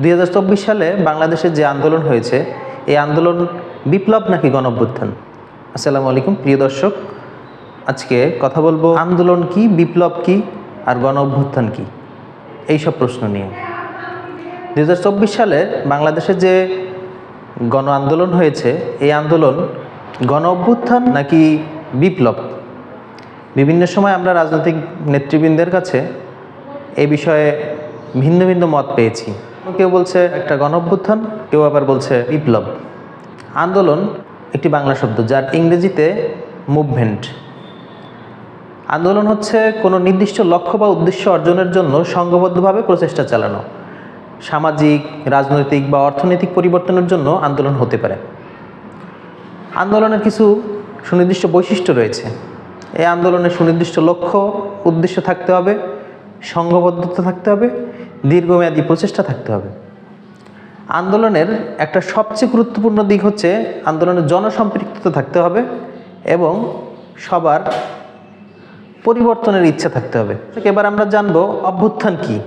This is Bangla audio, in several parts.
দুই হাজার চব্বিশ সালে বাংলাদেশে যে আন্দোলন হয়েছে, এই আন্দোলন বিপ্লব নাকি গণঅভ্যুত্থান? আসসালামু আলাইকুম, প্রিয় দর্শক, আজকে কথা বলব, আন্দোলন কি, বিপ্লব কি, আর গণ অভ্যুত্থান কি? এইসব প্রশ্ন নিয়ে। দু হাজার চব্বিশ সালে বাংলাদেশে যে গণ আন্দোলন হয়েছে, এই আন্দোলন গণ অভ্যুত্থান নাকি বিপ্লব? বিভিন্ন সময় আমরা রাজনৈতিক নেতৃবৃন্দের কাছে এই বিষয়ে ভিন্ন ভিন্ন মত পেয়েছি। কেউ বলছে একটা গণ অভ্যুত্থান কেউ আবার বলছে বিপ্লব। আন্দোলন একটি বাংলা শব্দ, যার ইংরেজিতে মুভমেন্ট আন্দোলন হচ্ছে কোনো নির্দিষ্ট লক্ষ্য বা উদ্দেশ্য অর্জনের জন্য সংঘবদ্ধভাবে প্রচেষ্টা চালানো। সামাজিক, রাজনৈতিক বা অর্থনৈতিক পরিবর্তনের জন্য আন্দোলন হতে পারে। আন্দোলনের কিছু সুনির্দিষ্ট বৈশিষ্ট্য রয়েছে। এই আন্দোলনের সুনির্দিষ্ট লক্ষ্য, উদ্দেশ্য থাকতে হবে, সংঘবদ্ধতা থাকতে হবে দীর্ঘমেয়াদী প্রচেষ্টা থাকতে হবে। আন্দোলনের একটা সবচেয়ে গুরুত্বপূর্ণ দিক হচ্ছে আন্দোলনের জনসম্পৃক্ততা থাকতে হবে এবং সবার পরিবর্তনের ইচ্ছা থাকতে হবে। এবার আমরা জানব অভ্যুত্থান কি?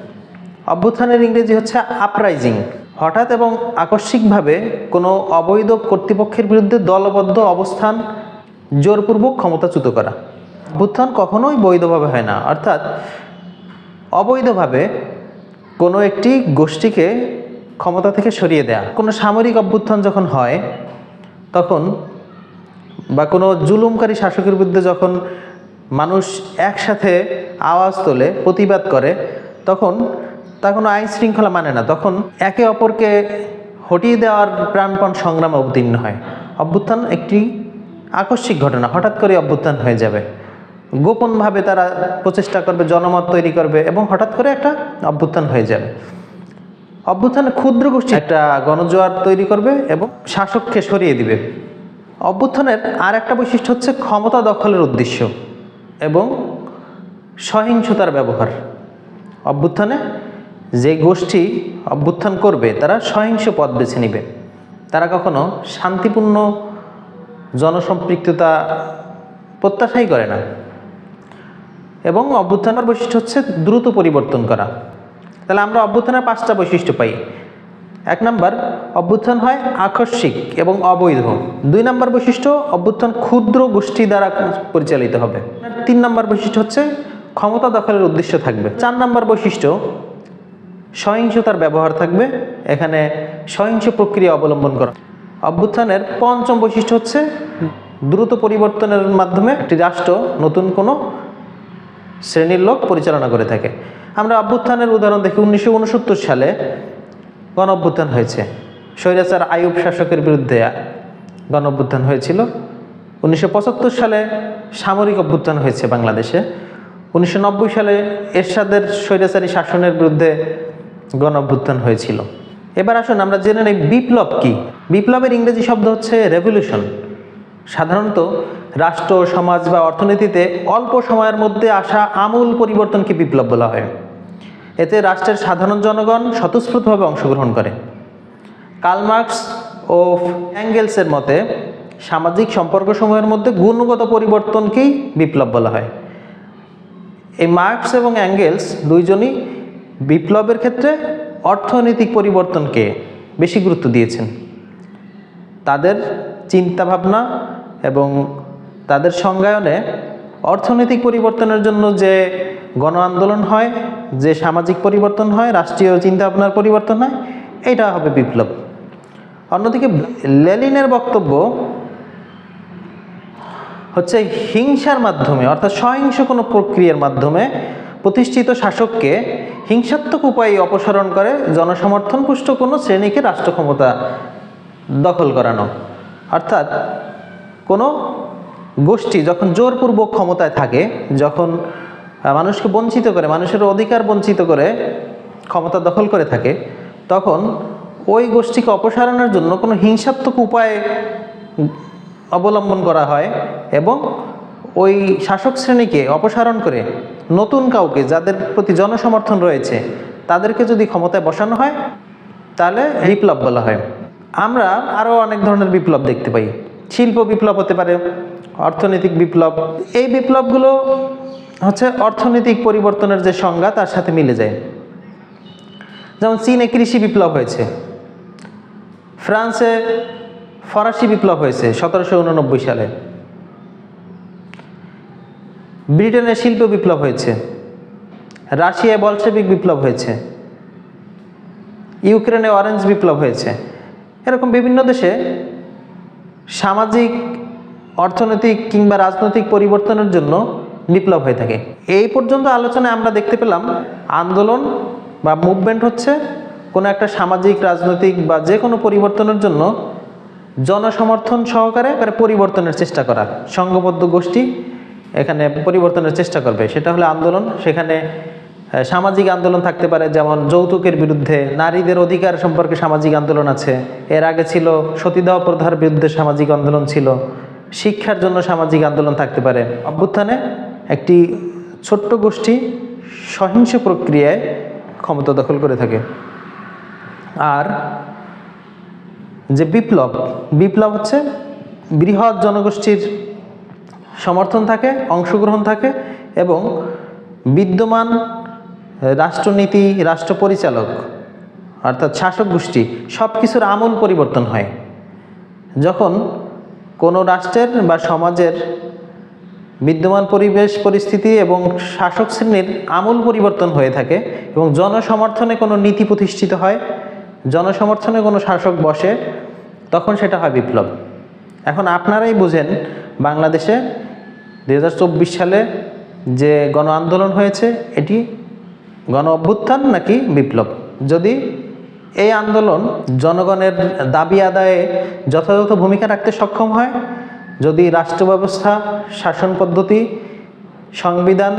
অভ্যুত্থানের ইংরেজি হচ্ছে আপরাইজিং হঠাৎ এবং আকস্মিকভাবে কোনো অবৈধ কর্তৃপক্ষের বিরুদ্ধে দলবদ্ধ অবস্থান জোরপূর্বক ক্ষমতাচ্যুত করা। অভ্যুত্থান কখনোই বৈধভাবে হয় না। অর্থাৎ অবৈধভাবে কোনো একটি গোষ্ঠীকে ক্ষমতা থেকে সরিয়ে দেয়া। কোনো সামরিক অভ্যুত্থান যখন হয়, তখন বা কোনো জুলুমকারী শাসকের বিরুদ্ধে যখন মানুষ একসাথে আওয়াজ তোলে, প্রতিবাদ করে, তখন তা কোনো আইন শৃঙ্খলা মানে না। তখন একে অপরকে হটিয়ে দেওয়ার প্রাণপণ সংগ্রামে অবতীর্ণ হয়। অভ্যুত্থান একটি আকস্মিক ঘটনা, হঠাৎ করে অভ্যুত্থান হয়ে যাবে। গোপনভাবে তারা প্রচেষ্টা করবে, জনমত তৈরি করবে এবং হঠাৎ করে একটা অভ্যুত্থান হয়ে যাবে। অভ্যুত্থানে ক্ষুদ্র গোষ্ঠী একটা গণজোয়ার তৈরি করবে এবং শাসককে সরিয়ে দিবে। অভ্যুত্থানের আর একটা বৈশিষ্ট্য হচ্ছে ক্ষমতা দখলের উদ্দেশ্য এবং সহিংসতার ব্যবহার। অভ্যুত্থানে যে গোষ্ঠী অভ্যুত্থান করবে, তারা সহিংস পথ বেছে নেবে। তারা কখনো শান্তিপূর্ণ জনসম্পৃক্ততা প্রত্যাশাই করে না। এবং অভ্যুত্থানের বৈশিষ্ট্য হচ্ছে দ্রুত পরিবর্তন করা। তাহলে আমরা অভ্যুত্থানের পাঁচটা বৈশিষ্ট্য পাই। এক নম্বর, অভ্যুত্থান হয় আকস্মিক এবং অবৈধ। দুই নম্বর বৈশিষ্ট্য, অভ্যুত্থান ক্ষুদ্র গোষ্ঠী দ্বারা পরিচালিত হবে। তিন নম্বর বৈশিষ্ট্য হচ্ছে ক্ষমতা দখলের উদ্দেশ্য থাকবে। চার নাম্বার বৈশিষ্ট্য, সহিংসতার ব্যবহার থাকবে। এখানে সহিংস প্রক্রিয়া অবলম্বন করা। অভ্যুত্থানের পঞ্চম বৈশিষ্ট্য হচ্ছে দ্রুত পরিবর্তনের মাধ্যমে একটি রাষ্ট্র নতুন কোনো শ্রেণির লোক পরিচালনা করে থাকে। আমরা অভ্যুত্থানের উদাহরণ দেখি, উনিশশো উনসত্তর সালে গণ অভ্যুত্থান হয়েছে। স্বৈরাচার আয়ুব শাসকের বিরুদ্ধে গণ অভ্যুত্থান হয়েছিল। উনিশশো পঁচাত্তর সালে সামরিক অভ্যুত্থান হয়েছে বাংলাদেশে। উনিশশো নব্বই সালে এরশাদের স্বৈরাচারী শাসনের বিরুদ্ধে গণ অভ্যুত্থান হয়েছিল। এবার আসুন আমরা জেনে নেই বিপ্লব কি। বিপ্লবের ইংরেজি শব্দ হচ্ছে রেভলিউশন সাধারণত রাষ্ট্র, সমাজ বা অর্থনীতিতে অল্প সময়ের মধ্যে আসা আমূল পরিবর্তনকে বিপ্লব বলা হয়। এতে রাষ্ট্রের সাধারণ জনগণ স্বতঃস্ফূর্তভাবে অংশগ্রহণ করে। কালমার্কস ও অ্যাঙ্গেলসের মতে, সামাজিক সম্পর্কসমূহের মধ্যে গুণগত পরিবর্তনকেই বিপ্লব বলা হয়। এই মার্কস এবং অ্যাঙ্গেলস দুইজনই বিপ্লবের ক্ষেত্রে অর্থনৈতিক পরিবর্তনকে বেশি গুরুত্ব দিয়েছেন। তাদের চিন্তাভাবনা এবং তাদের সংজ্ঞায়নে অর্থনৈতিক পরিবর্তনের জন্য যে গণ আন্দোলন হয়, যে সামাজিক পরিবর্তন হয়, রাষ্ট্রীয় চিন্তাভাবনার পরিবর্তন হয়, এটা হবে বিপ্লব। অন্যদিকে লেলিনের বক্তব্য হচ্ছে হিংসার মাধ্যমে, অর্থাৎ সহিংস কোনো প্রক্রিয়ার মাধ্যমে প্রতিষ্ঠিত শাসককে হিংসাত্মক উপায়ে অপসারণ করে জনসমর্থন পুষ্ট কোনো শ্রেণীকে রাষ্ট্র ক্ষমতা দখল করানো। অর্থাৎ গোষ্ঠী যখন জোরপূর্বক ক্ষমতায় থাকে, যখন মানুষকে বঞ্চিত করে, মানুষের অধিকার বঞ্চিত করে ক্ষমতা দখল করে থাকে, তখন ওই গোষ্ঠীকে অপসারণের জন্য কোনো হিংসাত্মক উপায় অবলম্বন করা হয় এবং ওই শাসক শ্রেণীকে অপসারণ করে নতুন কাউকে যাদের প্রতি জনসমর্থন রয়েছে, তাদেরকে যদি ক্ষমতায় বসানো হয়, তাহলে বিপ্লব বলা হয়। আমরা আরও অনেক ধরনের বিপ্লব দেখতে পাই। শিল্প বিপ্লব হতে পারে, অর্থনৈতিক বিপ্লব, এই বিপ্লবগুলো হচ্ছে অর্থনৈতিক পরিবর্তনের যে সংজ্ঞা, তার সাথে মিলে যায়। যেমন চীনে কৃষি বিপ্লব হয়েছে, ফ্রান্সে ফরাসি বিপ্লব হয়েছে সতেরোশো উননব্বই সালে। ব্রিটেনে শিল্প বিপ্লব হয়েছে, রাশিয়ায় বলশেবিক বিপ্লব হয়েছে, ইউক্রেনে অরেঞ্জ বিপ্লব হয়েছে। এরকম বিভিন্ন দেশে সামাজিক, অর্থনৈতিক কিংবা রাজনৈতিক পরিবর্তনের জন্য বিপ্লব হয়ে থাকে। এই পর্যন্ত আলোচনায় আমরা দেখতে পেলাম আন্দোলন বা মুভমেন্ট হচ্ছে কোনো একটা সামাজিক, রাজনৈতিক বা যে কোনো পরিবর্তনের জন্য জনসমর্থন সহকারে পরিবর্তনের চেষ্টা করা। সংঘবদ্ধ গোষ্ঠী এখানে পরিবর্তনের চেষ্টা করবে। সেটা হলো আন্দোলন। সেখানে সামাজিক আন্দোলন থাকতে পারে, যেমন যৌতুকের বিরুদ্ধে নারীদের অধিকার সম্পর্কে সামাজিক আন্দোলন আছে। এর আগে ছিল সতীদাহ প্রথার বিরুদ্ধে সামাজিক আন্দোলন ছিল। শিক্ষার জন্য সামাজিক আন্দোলন থাকতে পারে। অভ্যুত্থানে একটি ছোট্ট গোষ্ঠী সহিংস প্রক্রিয়ায় ক্ষমতা দখল করে থাকে। আর যে বিপ্লব বিপ্লব হচ্ছে বৃহৎ জনগোষ্ঠীর সমর্থন থাকে, অংশগ্রহণ থাকে এবং বিদ্যমান রাষ্ট্রনীতি রাষ্ট্র পরিচালক অর্থাৎ শাসক গোষ্ঠী সব কিছুর আমূল পরিবর্তন হয়। যখন কোনো রাষ্ট্রের বা সমাজের বিদ্যমান পরিবেশ, পরিস্থিতি এবং শাসক শ্রেণির আমূল পরিবর্তন হয়ে থাকে এবং জনসমর্থনে কোনো নীতি প্রতিষ্ঠিত হয়, জনসমর্থনে কোনো শাসক বসে, তখন সেটা হয় বিপ্লব। এখন আপনারাই বুঝেন, বাংলাদেশে দু হাজার চব্বিশ সালে যে গণ আন্দোলন হয়েছে, এটি গণ অভ্যুত্থান নাকি বিপ্লব? যদি এই আন্দোলন জনগণের দাবি আদায়ে যথাযথ ভূমিকা রাখতে সক্ষম হয়, যদি রাষ্ট্র ব্যবস্থা, শাসন পদ্ধতি, সংবিধান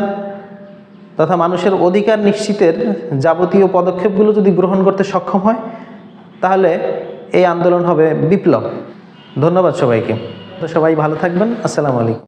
তথা মানুষের অধিকার নিশ্চিতের যাবতীয় পদক্ষেপগুলো যদি গ্রহণ করতে সক্ষম হয়, তাহলে এই আন্দোলন হবে বিপ্লব। ধন্যবাদ সবাইকে। তো সবাই ভালো থাকবেন। আসসালামু আলাইকুম।